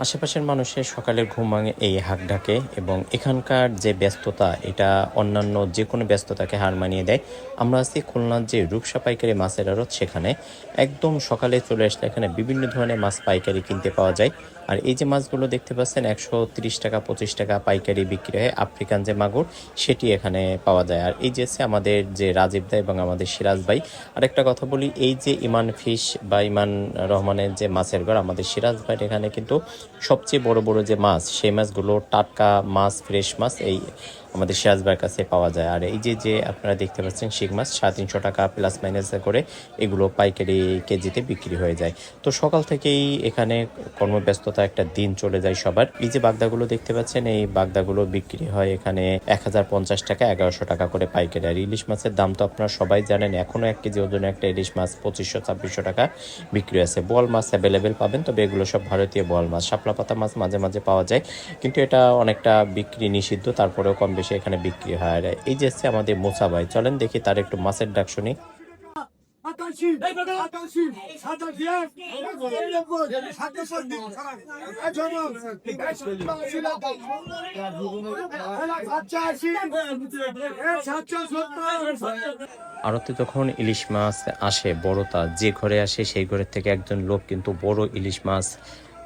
আশেপাশের মানুষের সকালের ঘুম ভাঙে এই হাঁক ডাকে এবং এখানকার যে ব্যস্ততা, এটা অন্যান্য যে কোনো ব্যস্ততাকে হার মানিয়ে দেয়। আমরা আছি খুলনার যে রূপসা পাইকারি মাছের আড়ত, সেখানে একদম সকালে চলে আসলে এখানে বিভিন্ন ধরনের মাছ পাইকারি কিনতে পাওয়া যায়। আর এই যে মাছগুলো দেখতে পাচ্ছেন, একশো টাকা, পঁচিশ টাকা পাইকারি বিক্রি হয় আফ্রিকান যে মাগুর, সেটি এখানে পাওয়া যায়। আর এই যে আমাদের যে রাজীব দা এবং আমাদের সিরাজ ভাই। আরেকটা কথা বলি, এই যে ইমান ফিশ বা ইমান রহমানের যে মাছের ঘর, আমাদের সিরাজ ভাইয়ের এখানে কিন্তু সবচেয়ে বড় বড় যে মাছ সেই মাছগুলো টাটকা মাছ ফ্রেশ মাছ এই আমাদের ভাইয়ের কাছে পাওয়া যায়। আর এই যে যে আপনারা দেখতে পাচ্ছেন শিং মাছ, সাড়ে তিনশো টাকা প্লাস মাইনাস করে এগুলো পাইকারি কেজিতে বিক্রি হয়ে যায়। তো সকাল থেকেই এখানে কর্মব্যস্ততা একটা দিন চলে যায় সবার। এই যে বাগদাগুলো দেখতে পাচ্ছেন, এই বাগদাগুলো বিক্রি হয় এখানে এক হাজার পঞ্চাশ টাকা, এগারোশো টাকা করে পাইকারি। আর ইলিশ মাছের দাম তো আপনারা সবাই জানেন, এখনও এক কেজি ওজনে একটা ইলিশ মাছ পঁচিশশো, ছাব্বিশশো টাকা বিক্রি আছে বোয়াল মাছ অ্যাভেলেবেল পাবেন, তবে এগুলো সব ভারতীয় বোয়াল মাছ। শাপলা পাতা মাছ মাঝে মাঝে পাওয়া যায়, কিন্তু এটা অনেকটা বিক্রি নিষিদ্ধ, তারপরেও কম বেশি এখানে বিক্রি হয় আর এই যে হচ্ছে আমাদের মোসা ভাই, চলেন দেখি তার একটু মাছের ডাক শুনি। আড়তে যখন ইলিশ মাছ আসে বড়টা যে ঘরে আসে সেই ঘরের থেকে একজন লোক কিন্তু বড় ইলিশ মাছ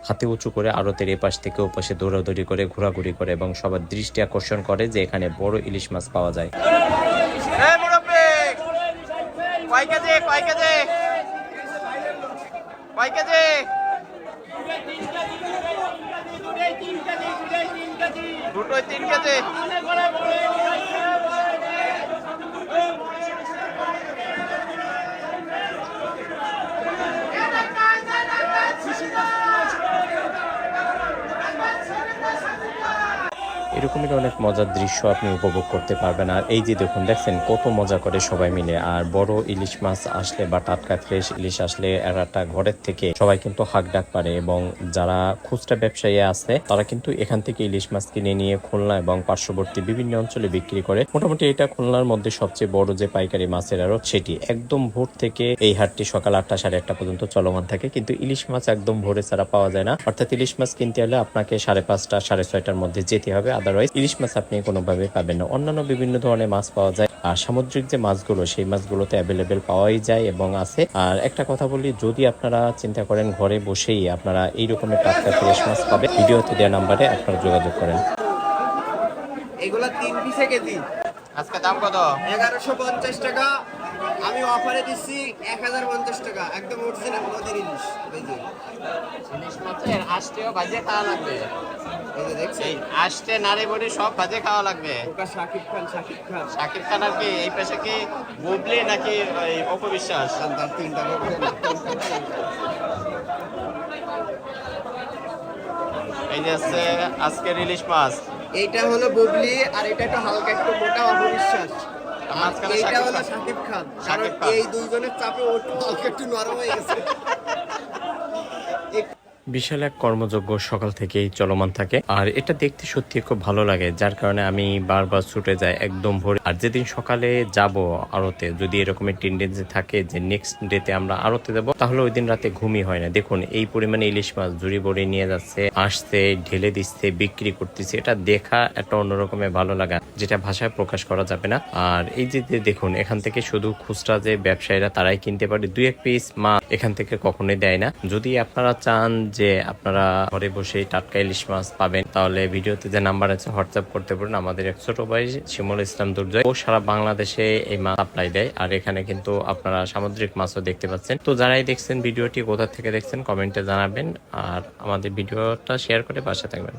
হাতে উঁচু করে আড়তের এপাশ থেকে ওপাশে দৌড়াদৌড়ি করে, ঘোরাঘুরি করে এবং সবার দৃষ্টি আকর্ষণ করে যে এখানে বড় ইলিশ মাছ পাওয়া যায়। দুটোই তিন কেজি এরকমই অনেক মজার দৃশ্য আপনি উপভোগ করতে পারবেন। আর এই যে দেখুন, দেখছেন কত মজা করে সবাই মিলে। আর বড় ইলিশ মাছ আসলে বা টাটকা ফ্রেশ ইলিশ আসলে এরাটা ঘরের থেকে সবাই কিন্তু হাক ডাক পারে এবং যারা খুচরা ব্যবসায়ী আছে, তারা কিন্তু এখান থেকে ইলিশ মাছ কিনে নিয়ে খুলনা এবং পার্শ্ববর্তী বিভিন্ন অঞ্চলে বিক্রি করে। মোটামুটি এটা খুলনার মধ্যে সবচেয়ে বড় যে পাইকারি মাছের আরও সেটি। একদম ভোর থেকে এই হাটটি সকাল আটটা সাড়ে আটটা পর্যন্ত চলমান থাকে, কিন্তু ইলিশ মাছ একদম ভোরে ছাড়া পাওয়া যায় না। অর্থাৎ ইলিশ মাছ কিনতে হলে আপনাকে সাড়ে পাঁচটা, সাড়ে ছয়টার মধ্যে যেতে হবে। আদারওয়াইজ ইলিশ মাছ আপনি কোনোভাবে পাবেন না। অন্যান্য বিভিন্ন ধরনের মাছ পাওয়া যায়, আর সামুদ্রিক যে মাছগুলো, সেই মাছগুলোতে অ্যাভেলেবেল পাওয়াই যায় এবং আছে। আর একটা কথা বলি, যদি আপনারা চিন্তা করেন ঘরে বসেই আপনারা এই রকমের টাটকা ফ্রেশ মাছ পাবেন, ভিডিওতে দেওয়া নাম্বারে আপনারা যোগাযোগ করেন। এগুলা তিন পিসে কেজি। আজকে দাম কত? এগারোশো পঞ্চাশ টাকা। আমি অফারে দিচ্ছি এক হাজার পঞ্চাশ টাকা একদম অরিজিনাল নদীর ইলিশ। মাছের আষ্টেও ভাজে খাওয়া লাগবে। এই নারী বড়ি সব ভাজে খাওয়া লাগবে। শাকিব খান শাকিব খান। শাকিব খান আর কি এই পেশে কি বুবলি নাকি অপবিশ্বাস? তিনটা এই যে হচ্ছে আজকের ইলিশ মাছ। এইটা হলো বুবলি আর এটা একটু হালকা একটু মোটা অপবিশ্বাস। মাঝখানে শাকিব খান। শাকিব খান। কারণ এই দুইজনের চাপে ওর একটু নরম হয়ে গেছে। বিশাল এক কর্মযজ্ঞ সকাল থেকেই চলমান থাকে। আর এটা দেখতে সত্যি খুব ভালো লাগে, যার কারণে আমি বারবার ছুটে যাই একদম ভোরে। আর যেদিন সকালে যাব আড়তে, যদি এরকমের টেন্ডেন্সি থাকে যে নেক্সট ডেতে আমরা আড়তে যাব, তাহলে ওই দিন রাতে ঘুমই হয় না। দেখুন, এই পরিমাণে ইলিশ মাছ ঝুড়ি ভরে নিয়ে যাচ্ছে, আসছে, ঢেলে দিচ্ছে, বিক্রি করতেছে, এটা দেখা একটা অন্যরকমের ভালো লাগা, যেটা ভাষায় প্রকাশ করা যাবে না। আর এই যে যে দেখুন, এখান থেকে শুধু খুচরা যে ব্যবসায়ীরা তারাই কিনতে পারে, দুই এক পিস মাছ এখান থেকে কখনোই দেয় না। যদি আপনারা চান যে আপনারা ঘরে বসে টাটকা ইলিশ মাছ পাবেন, তাহলে ভিডিওতে যে নাম্বার আছে হোয়াটসঅ্যাপ করতে পারেন আমাদের এক ছোট ভাই শিমুল ইসলাম দুর্জয়, ও সারা বাংলাদেশে এই মাছ সাপ্লাই দেয়। আর এখানে কিন্তু আপনারা সামুদ্রিক মাছও দেখতে পাচ্ছেন। তো যারাই দেখছেন ভিডিওটি, কোথা থেকে দেখছেন কমেন্টে জানাবেন। আর আমাদের ভিডিওটা শেয়ার করে পাশে থাকবেন।